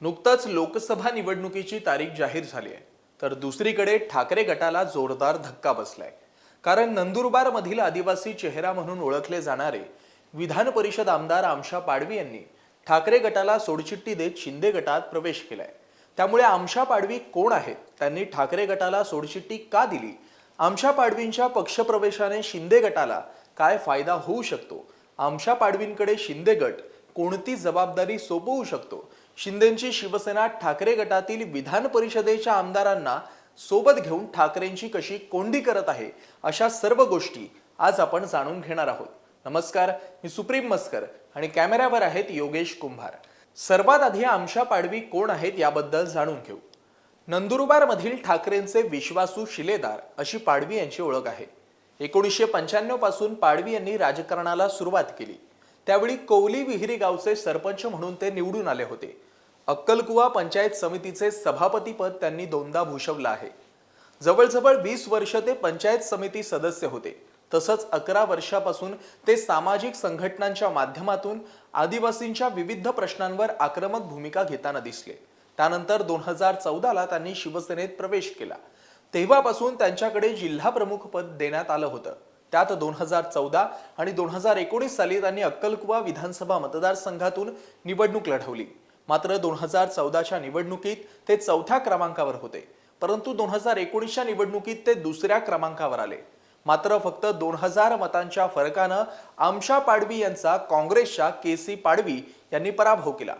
नुकताच लोकसभा निवडणुकीची तारीख जाहीर झाली आहे. तर दुसरीकडे ठाकरे गटाला जोरदार धक्का बसलाय. कारण नंदुरबार मधील आदिवासी चेहरा म्हणून ओळखले जाणारे विधान परिषद आमदार आमशा पाडवी यांनी ठाकरे गटाला सोडचिठ्ठी देत शिंदे गटात प्रवेश केलाय. त्यामुळे आमशा पाडवी कोण आहेत? त्यांनी ठाकरे गटाला सोडचिठ्ठी का दिली? आमशा पाडवींच्या पक्षप्रवेशाने शिंदे गटाला काय फायदा होऊ शकतो? आमशा पाडवींकडे शिंदे गट कोणती जबाबदारी सोपवू शकतो? शिंदेची शिवसेना ठाकरे गटातील विधान परिषदेच्या आमदारांना सोबत घेऊन ठाकरेंची कशी कोंडी करत आहे अशा सर्व गोष्टी आज आपण जाणून घेणार आहोत. नमस्कार मी सुप्रीम मस्कर आणि कॅमेऱ्यावर आहेत योगेश कुंभार. सर्वात आधी आमशा पाडवी कोण आहेत याबद्दल जाणून घेऊ. नंदुरबार मधील ठाकरेंचे विश्वासू शिलेदार अशी पाडवी यांची ओळख आहे. एकोणीसशे पंच्याण्णवपासून पाडवी यांनी राजकारणाला सुरुवात केली. त्यावेळी कोवली विहिरी गावचे सरपंच म्हणून ते निवडून आले होते. अक्कलकुवा पंचायत समितीचे सभापतीपद त्यांनी दोनदा भूषवलं आहे. जवळजवळ वीस वर्ष ते पंचायत समिती सदस्य होते. तसंच अकरा वर्षापासून ते सामाजिक संघटनांच्या माध्यमातून आदिवासींच्या विविध प्रश्नांवर आक्रमक भूमिका घेताना दिसले. त्यानंतर दोन हजार चौदाला त्यांनी शिवसेनेत प्रवेश केला. तेव्हापासून त्यांच्याकडे जिल्हा प्रमुख पद देण्यात आलं होतं. त्यात दोन हजार चौदा आणि दोन हजार एकोणीस साली त्यांनी अक्कलकुवा विधानसभा मतदारसंघातून निवडणूक लढवली. मात्र दोन हजार चौदाच्या निवडणुकीत ते चौथ्या क्रमांकावर होते. परंतु दोन हजार एकोणीसच्या निवडणुकीत ते दुसऱ्या क्रमांकावर आले. मात्र फक्त दोन हजार मतांच्या फरकानं आमशा पाडवी यांचा काँग्रेसच्या के सी पाडवी यांनी पराभव केला.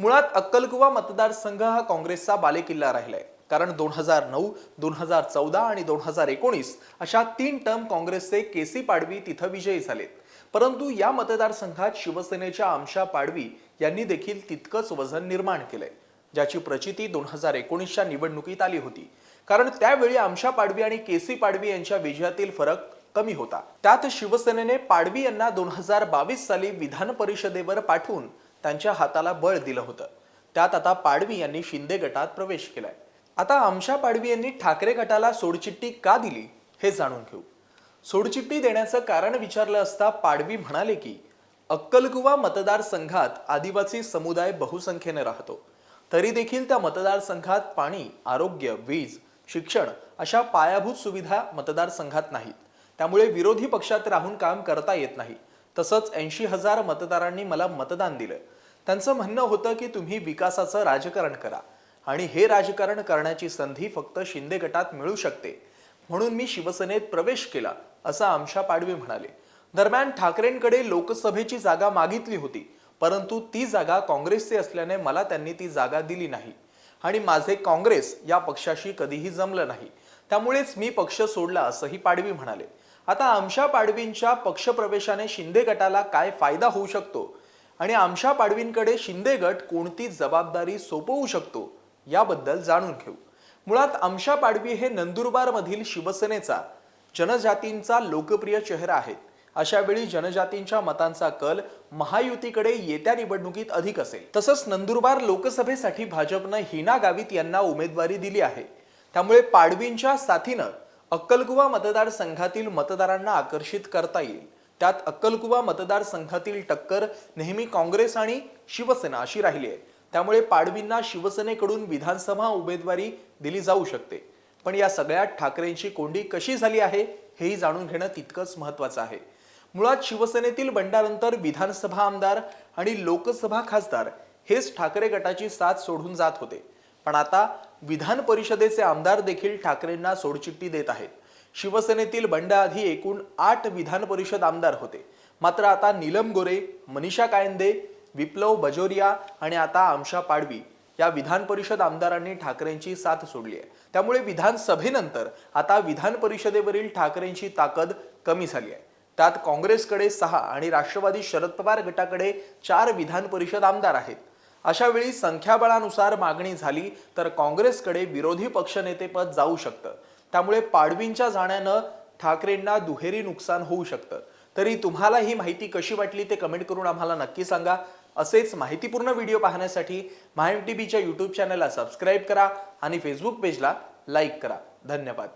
मुळात अक्कलकुवा मतदारसंघ हा काँग्रेसचा बालेकिल्ला राहिलाय. कारण दोन हजार नऊ दोन हजार चौदा आणि दोन हजार एकोणीस अशा तीन टर्म काँग्रेसचे के सी पाडवी तिथं विजयी झालेत. परंतु या मतदारसंघात शिवसेनेच्या आमशा पाडवी यांनी देखील तितकंच वजन निर्माण केलंय ज्याची प्रचिती दोन हजार एकोणीसच्या निवडणुकीत आली होती. कारण त्यावेळी आमशा पाडवी आणि के सी पाडवी यांच्या विजयातील फरक कमी होता. त्यात शिवसेनेने पाडवी यांना दोन हजार बावीस साली विधान परिषदेवर पाठवून त्यांच्या हाताला बळ दिलं होतं. त्यात आता पाडवी यांनी शिंदे गटात प्रवेश केलाय. आता आमशा पाडवी यांनी ठाकरे गटाला सोडचिठ्ठी का दिली हे जाणून घेऊ. सोडचिठ्ठी देण्याचं कारण विचारलं असता पाडवी म्हणाले की अक्कलकुवा मतदारसंघात आदिवासी समुदाय बहुसंख्येने राहतो. तरी देखील त्या मतदारसंघात पाणी आरोग्य वीज शिक्षण अशा पायाभूत सुविधा मतदारसंघात नाहीत. त्यामुळे विरोधी पक्षात राहून काम करता येत नाही. तसंच ऐंशी हजार मतदारांनी मला मतदान दिलं. त्यांचं म्हणणं होतं की तुम्ही विकासाचं राजकारण करा. आणि हे राजकारण करण्याची संधी फक्त शिंदे गटात मिळू शकते. म्हणून मी शिवसेनेत प्रवेश केला असं आमशा पाडवी म्हणाले. दरम्यान ठाकरेंकडे लोकसभेची जागा मागितली होती परंतु ती जागा काँग्रेसचे असल्याने मला त्यांनी ती जागा दिली नाही. आणि माझे काँग्रेस या पक्षाशी कधीही जमलं नाही. त्यामुळेच मी पक्ष सोडला असंही पाडवी म्हणाले. आता आमशा पाडवींच्या पक्षप्रवेशाने शिंदे गटाला काय फायदा होऊ शकतो? आणि आमशा पाडवींकडे शिंदे गट कोणती जबाबदारी सोपवू शकतो? याबद्दल जाणून घेऊ. मुळात आमशा पाडवी हे नंदुरबार मधील शिवसेनेचा जनजातींचा लोकप्रिय चेहरा आहेत. अशा वेळी जनजातींच्या मतांचा कल महायुतीकडे येत्या निवडणुकीत अधिक असेल. तसंच नंदुरबार लोकसभेसाठी भाजपनं हिना गावित यांना उमेदवारी दिली आहे. त्यामुळे पाडवींच्या साथीनं अक्कलकुवा मतदारसंघातील मतदारांना आकर्षित करता येईल. त्यात अक्कलकुवा मतदारसंघातील टक्कर नेहमी काँग्रेस आणि शिवसेना अशी राहिली आहे. त्यामुळे पाडवींना शिवसेनेकडून विधानसभा उमेदवारी दिली जाऊ शकते. पण या सगळ्यात ठाकरेंची कोंडी कशी झाली आहे हेही जाणून घेणं तितकंच महत्वाचं आहे. मुळात शिवसेनेतील बंडानंतर विधानसभा आमदार आणि लोकसभा खासदार हेच ठाकरे गटाची साथ सोडून जात होते. पण आता विधान परिषदेचे आमदार देखील ठाकरेंना सोडचिठ्ठी देत आहेत. शिवसेनेतील बंड आधी एकूण आठ विधान परिषद आमदार होते. मात्र आता नीलम गोरे मनीषा कायंदे विप्लव बजोरिया आणि आता आमशा पाडवी या विधान परिषद आमदारांनी ठाकरेंची साथ सोडली आहे. त्यामुळे विधानसभेनंतर आता विधान परिषदेवरील ठाकरेंची ताकद कमी झाली आहे. त्यात काँग्रेसकडे सहा आणि राष्ट्रवादी शरद पवार गटाकडे चार विधान परिषद आमदार आहेत. अशा वेळी संख्याबळानुसार मागणी झाली तर काँग्रेसकडे विरोधी पक्षनेतेपद जाऊ शकतं. त्यामुळे पाडवींच्या जाण्यानं ठाकरेंना दुहेरी नुकसान होऊ शकतं. तरी तुम्हाला ही माहिती कशी वाटली ते कमेंट करून आम्हाला नक्की सांगा. असेच माहितीपूर्ण व्हिडिओ पाहण्यासाठी माहिम टी व्हीच्या यूट्यूब चॅनलला सबस्क्राईब करा आणि फेसबुक पेजला लाईक करा. धन्यवाद.